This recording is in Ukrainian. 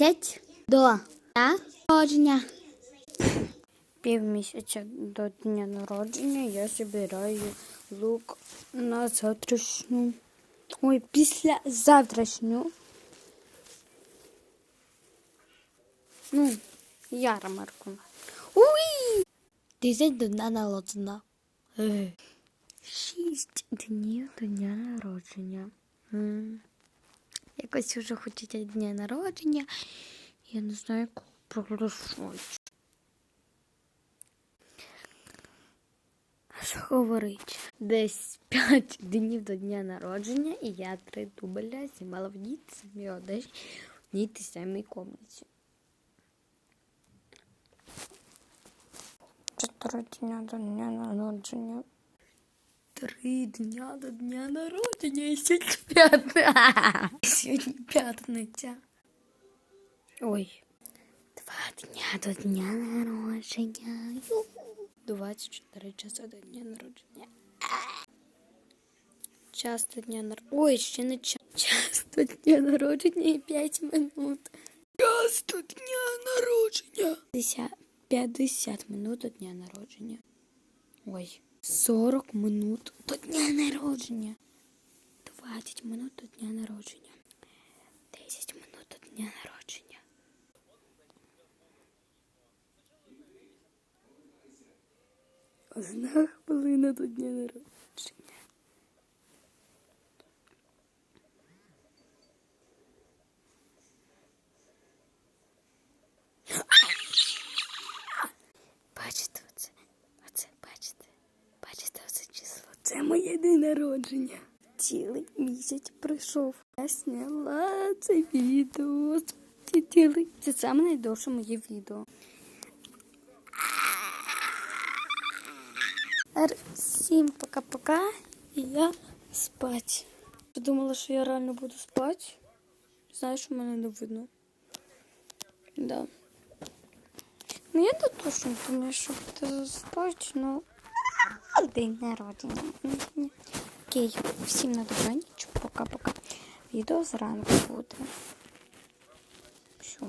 місяць до дня народження. Півмісяця до дня народження я збираю лук на завтрашню. Ой, після завтрашню. Ну, ярмарку. Уй! Тисяч до дня народження. Шість днів до дня народження. Якось вже хочеться дня народження. Я не знаю, як проголошувати. Говорить? Десь 5 днів до дня народження, і я три дубля знімала в ній самій одежі в одній тій самій комнаті. Чотири дня до дня народження. Три дня до дня народження і сьогодні п'ятниця. Сьогодні п'ятниця. Ой. Два дня до дня народження. Юху. 24 часа до дня народження. Час до дня народження. Ой, ще не час. Час до дня народження і 5 минут. Час до дня народження. 50, 50 минут до дня народження. Ой. 40 минут до дня народження. 20 минут до дня народження. 10 минут до дня народження. Одна хвилина до дня народження. Це моє день народження. Цілий місяць пройшов. Я зняла це відео. Це саме найдовше моє відео. Всім пока-пока. І я спать. Думала, що я реально буду спати? Знаєш, що мене не видно. Да. Ну, я не точно думаю, що буде спати, ну. День народження. Окей, всім на добраніч. Пока-пока. Відео зранку буде. Все.